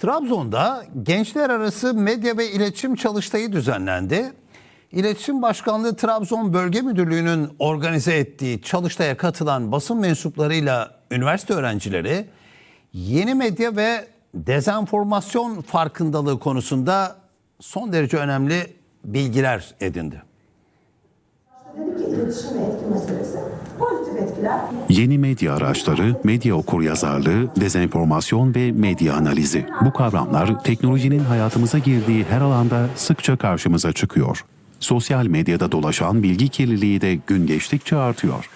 Trabzon'da gençler arası medya ve iletişim çalıştayı düzenlendi. İletişim Başkanlığı Trabzon Bölge Müdürlüğü'nün organize ettiği çalıştaya katılan basın mensuplarıyla üniversite öğrencileri yeni medya ve dezenformasyon farkındalığı konusunda son derece önemli bilgiler edindi. İletişim ve etki meselesi. Pozitif etkiler. Yeni medya araçları, medya okuryazarlığı, dezenformasyon ve medya analizi. Bu kavramlar teknolojinin hayatımıza girdiği her alanda sıkça karşımıza çıkıyor. Sosyal medyada dolaşan bilgi kirliliği de gün geçtikçe artıyor.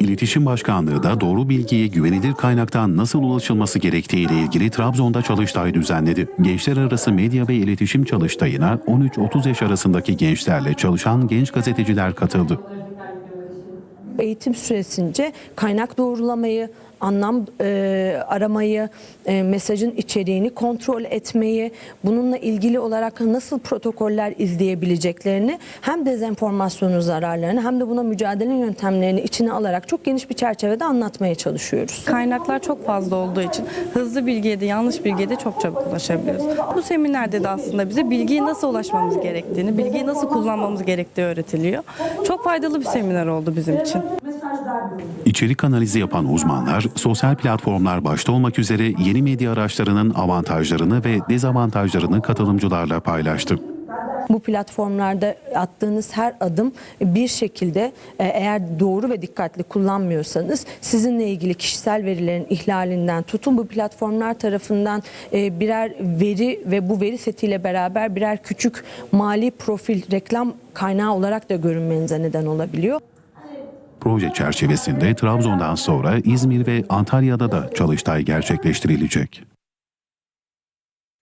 İletişim Başkanlığı da doğru bilgiye güvenilir kaynaktan nasıl ulaşılması gerektiği ile ilgili Trabzon'da çalıştay düzenledi. Gençler arası medya ve iletişim çalıştayına 13-30 yaş arasındaki gençlerle çalışan genç gazeteciler katıldı. Eğitim süresince kaynak doğrulamayı, anlam e, aramayı, e, mesajın içeriğini kontrol etmeyi, bununla ilgili olarak nasıl protokoller izleyebileceklerini hem dezenformasyonun zararlarını hem de buna mücadele yöntemlerini içine alarak çok geniş bir çerçevede anlatmaya çalışıyoruz. Kaynaklar çok fazla olduğu için hızlı bilgiye de yanlış bilgiye de çok çabuk ulaşabiliyoruz. Bu seminerde de aslında bize bilgiye nasıl ulaşmamız gerektiğini, bilgiyi nasıl kullanmamız gerektiği öğretiliyor. Çok faydalı bir seminer oldu bizim için. İçerik analizi yapan uzmanlar, sosyal platformlar başta olmak üzere yeni medya araçlarının avantajlarını ve dezavantajlarını katılımcılarla paylaştı. Bu platformlarda attığınız her adım bir şekilde e, eğer doğru ve dikkatli kullanmıyorsanız sizinle ilgili kişisel verilerin ihlalinden tutun bu platformlar tarafından e, birer veri ve bu veri setiyle beraber birer küçük mali profil reklam kaynağı olarak da görünmenize neden olabiliyor. Proje çerçevesinde Trabzon'dan sonra İzmir ve Antalya'da da çalıştay gerçekleştirilecek.